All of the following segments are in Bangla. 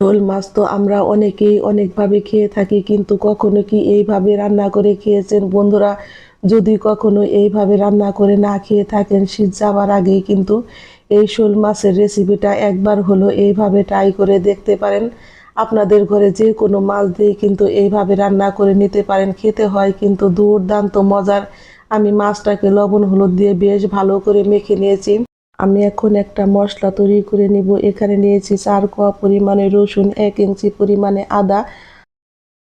শোল মাছ তো আমরা অনেকেই অনেকভাবে খেয়ে থাকি, কিন্তু কখনো কি এইভাবে রান্না করে খেয়েছেন বন্ধুরা? যদি কখনো এইভাবে রান্না করে না খেয়ে থাকেন শীত যাওয়ার আগেই কিন্তু এই শোল মাছের রেসিপিটা একবার হলো এইভাবে ট্রাই করে দেখতে পারেন। আপনাদের ঘরে যে কোনো মাছ দিয়ে কিন্তু এইভাবে রান্না করে নিতে পারেন, খেতে হয় কিন্তু দুর্দান্ত মজার। আমি মাছটাকে লবণ হলুদ দিয়ে বেশ ভালো করে মেখে নিয়েছি। আমি এখন একটা মশলা তৈরি করে নিব। এখানে নিয়েছি চার কোয়া পরিমাণে রসুন, এক ইঞ্চি পরিমাণে আদা।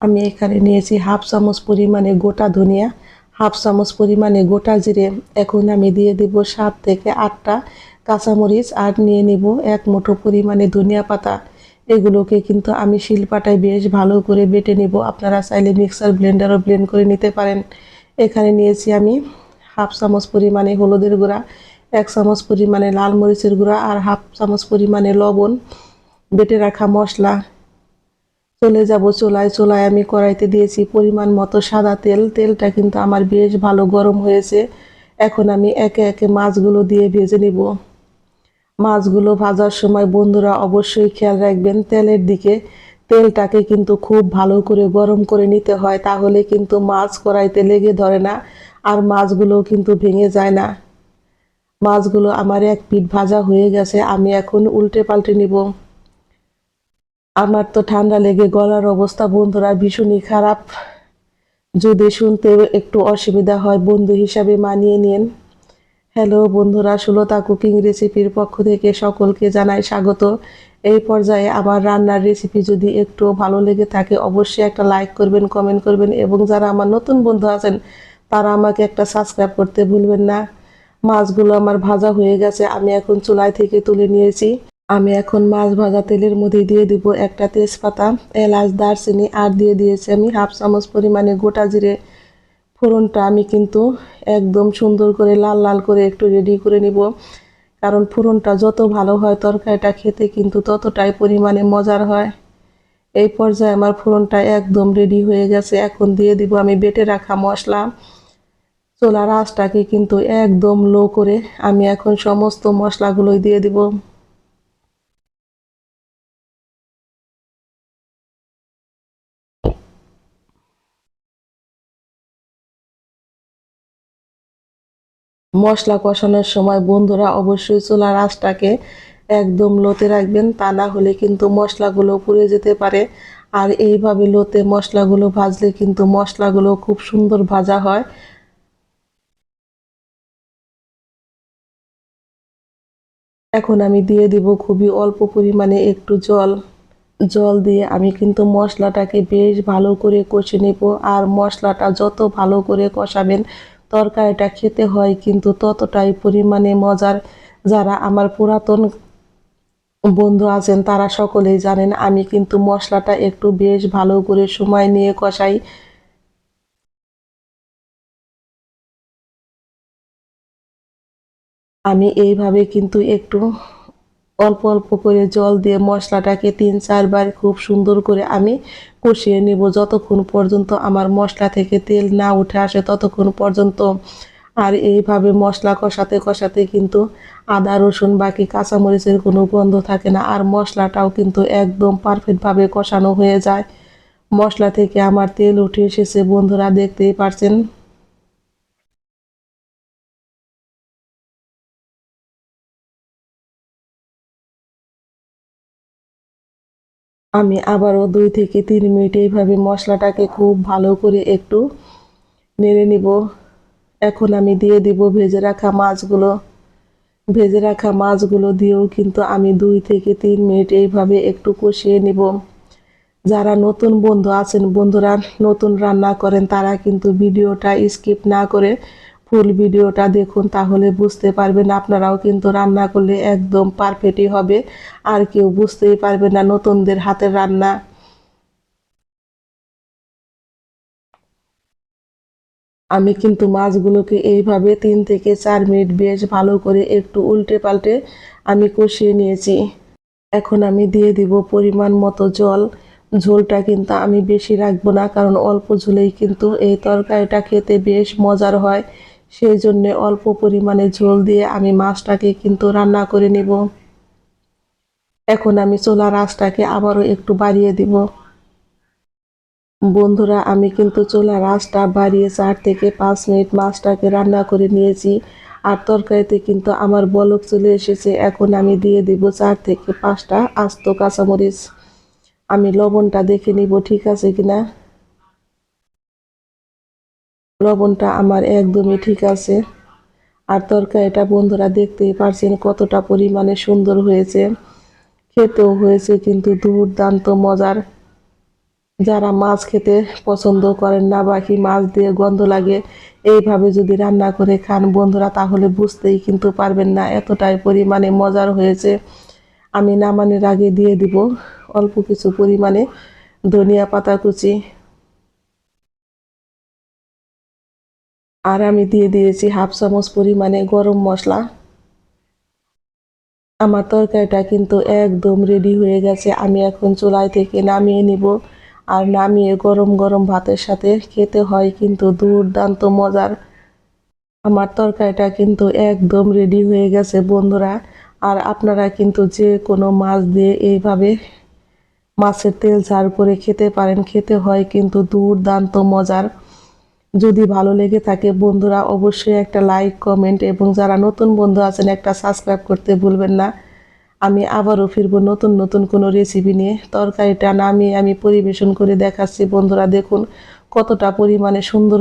আমি এখানে নিয়েছি হাফ চামচ পরিমাণে গোটা ধনিয়া, হাফ চামচ পরিমাণে গোটা জিরে। এখন আমি দিয়ে দেব সাত থেকে আটটা কাঁচামরিচ আর নিয়ে নিব এক মুঠো পরিমাণে ধনিয়া পাতা। এগুলোকে কিন্তু আমি শিলপাটায় বেশ ভালো করে বেটে নিব। আপনারা চাইলে মিক্সার ব্লেন্ডারও ব্লেন্ড করে নিতে পারেন। এখানে নিয়েছি আমি হাফ চামচ পরিমাণে হলুদের গুঁড়া এক চামচ পরিমাণে লাল মরিচের গুঁড়া আর হাফ চামচ পরিমাণে লবণ বেটে রাখা মশলা চলে যাব চোলায় চোলায় আমি কড়াইতে দিয়েছি। পরিমাণ মতো সাদা তেল। তেলটা কিন্তু আমার বেশ ভালো গরম হয়েছে। এখন আমি একে একে মাছগুলো দিয়ে ভেজে নিব। মাছগুলো ভাজার সময় বন্ধুরা অবশ্যই খেয়াল রাখবেন, তেলের দিকে। তেলটাকে কিন্তু খুব ভালো করে গরম করে নিতে হয়, তাহলে কিন্তু মাছ কড়াইতে লেগে ধরে না, আর মাছগুলো কিন্তু ভেঙে যায় না। মাছগুলো আমার এক পিঠ ভাজা হয়ে গেছে, আমি এখন উল্টে পাল্টে নিব। আমার তো ঠান্ডা লেগে গলার অবস্থা বন্ধুরা ভীষণই খারাপ। যদি শুনতে একটু অসুবিধা হয়, বন্ধু হিসাবে মানিয়ে নিন। হ্যালো বন্ধুরা, সুলতা কুকিং রেসিপির পক্ষ থেকে সকলকে জানাই স্বাগত। এই পর্যায়ে আমার রান্নার রেসিপি যদি একটু ভালো লেগে থাকে, অবশ্যই একটা লাইক করবেন, কমেন্ট করবেন, এবং যারা আমার নতুন বন্ধু আছেন, তারা আমাকে একটা সাবস্ক্রাইব করতে ভুলবেন না। মাছগুলো আমার ভাজা হয়ে গেছে, আমি এখন চুলাই থেকে তুলে নিয়েছি। আমি এখন মাছ ভাজা তেলের মধ্যে দিয়ে দিব একটা তেজপাতা, এলাচ, দারচিনি, আর দিয়ে দিয়েছি আমি হাফ চামচ পরিমাণে গোটা জিরে ফোড়নটা। আমি কিন্তু একদম সুন্দর করে লাল লাল করে একটু রেডি করে নিব, কারণ ফোড়নটা যত ভালো হয় তরকারিটা খেতে কিন্তু ততটাই পরিমাণে মজার হয়। এই পর্যায়ে আমার ফোড়নটা একদম রেডি হয়ে গেছে। এখন দিয়ে দিব আমি বেটে রাখা মশলা। চোলার আঁচটাকে কিন্তু একদম লো করে আমি এখন সমস্ত মশলাগুলোই দিয়ে দিব। মশলা কষানোর সময় বন্ধুরা অবশ্যই চোলা আঁচটাকে একদম লোতে রাখবেন, তা না হলে কিন্তু মশলাগুলো পুড়ে যেতে পারে। আর এইভাবে লোতে মশলাগুলো ভাজলে কিন্তু মশলাগুলো খুব সুন্দর ভাজা হয়। এখন আমি দিয়ে দিব খুবই অল্প পরিমাণে একটু জল। জল দিয়ে আমি কিন্তু মশলাটাকে বেশ ভালো করে কষে নেব আর মশলাটা যত ভালো করে কষাবেন, তরকারিটা খেতে হয় কিন্তু ততটাই পরিমাণে মজার। যারা আমার পুরাতন বন্ধু আছেন তারা সকলেই জানেন আমি কিন্তু মশলাটা একটু বেশ ভালো করে সময় নিয়ে কষাই। আমি এইভাবে কিন্তু একটু অল্প অল্প করে জল দিয়ে মশলাটাকে তিন চারবার খুব সুন্দর করে আমি কষিয়ে নেব। যতক্ষণ পর্যন্ত আমার মশলা থেকে তেল না উঠে আসে ততক্ষণ পর্যন্ত। আর এইভাবে মশলা কষাতে কষাতে কিন্তু আদা, রসুন, বাকি কাঁচামরিচের কোনো গন্ধ থাকে না আর মশলাটাও কিন্তু একদম পারফেক্টভাবে কষানো হয়ে যায়। মশলা থেকে আমার তেল উঠে এসেছে। বন্ধুরা দেখতেই পারছেন। আমি আবারও দুই থেকে তিন মিনিট এইভাবে মশলাটাকে খুব ভালো করে একটু নেড়ে নিব। এখন আমি দিয়ে দিব ভেজে রাখা মাছগুলো। ভেজে রাখা মাছগুলো দিয়েও কিন্তু আমি দুই থেকে তিন মিনিট এইভাবে একটু কষিয়ে নিব। যারা নতুন বন্ধু আছেন, বন্ধুরা নতুন রান্না করেন, তারা কিন্তু ভিডিওটা স্কিপ না করে ফুল ভিডিওটা দেখুন, তাহলে বুঝতে পারবেন আপনারাও কিন্তু রান্না করলে একদম পারফেক্টই হবে। আর কেউ বুঝতেই পারবে না নতুনদের হাতের রান্না। আমি কিন্তু মাছগুলোকে এইভাবে তিন থেকে চার মিনিট বেশ ভালো করে একটু উল্টে পাল্টে আমি কষিয়ে নিয়েছি। এখন আমি দিয়ে দিব পরিমাণ মতো জল। ঝোলটা কিন্তু আমি বেশি রাখব না, কারণ অল্প ঝোলেই কিন্তু এই তরকারিটা খেতে বেশ মজার হয়। সেই জন্য অল্প পরিমাণে ঝোল দিয়ে আমি মাছটাকে কিন্তু রান্না করে নেব। এখন আমি চোলা আঁচটাকে আবারও একটু বাড়িয়ে দিব। বন্ধুরা, আমি কিন্তু চোলা আঁচটা বাড়িয়ে চার থেকে পাঁচ মিনিট মাছটাকে রান্না করে নিয়েছি আর তরকারিতে কিন্তু আমার বলক চলে এসেছে। এখন আমি দিয়ে দিব চার থেকে পাঁচটা আস্ত কাঁচামরিচ। আমি লবণটা দেখে নিব ঠিক আছে কিনা। লবণটা আমার একদমই ঠিক আছে। আর তরকারিটা বন্ধুরা দেখতেই পারছেন কতটা পরিমাণে সুন্দর হয়েছে। খেতেও হয়েছে কিন্তু দুর্দান্ত মজার। যারা মাছ খেতে পছন্দ করেন না বাকি মাছ দিয়ে গন্ধ লাগে, এইভাবে যদি রান্না করে খান বন্ধুরা তাহলে বুঝতেই কিন্তু পারবেন না এতটাই পরিমাণে মজার হয়েছে। আমি নামানোর আগে দিয়ে দিব। অল্প কিছু পরিমাণে ধনিয়া পাতা কুচি আর আমি দিয়ে দিয়েছি, হাফ চামচ পরিমাণে গরম মশলা। আমার তরকারিটা কিন্তু একদম রেডি হয়ে গেছে। আমি এখন চুলাই থেকে নামিয়ে নিব। আর নামিয়ে গরম গরম ভাতের সাথে খেতে হয় কিন্তু দুর্দান্ত মজার। আমার তরকারিটা কিন্তু একদম রেডি হয়ে গেছে বন্ধুরা। আর আপনারা কিন্তু যে কোনো মাছ দিয়ে এইভাবে মাছের তেল ঝাড় করে খেতে পারেন, খেতে হয় কিন্তু দুর্দান্ত মজার। যদি ভালো লেগে থাকে বন্ধুরা, অবশ্যই একটা লাইক কমেন্ট এবং যারা নতুন বন্ধু আছেন একটা সাবস্ক্রাইব করতে ভুলবেন না। আমি আবারও ফিরবো নতুন নতুন কোনো রেসিপি নিয়ে। তরকারিটা নামিয়ে আমি পরিবেশন করে দেখাচ্ছি। বন্ধুরা দেখুন কতটা পরিমাণে সুন্দর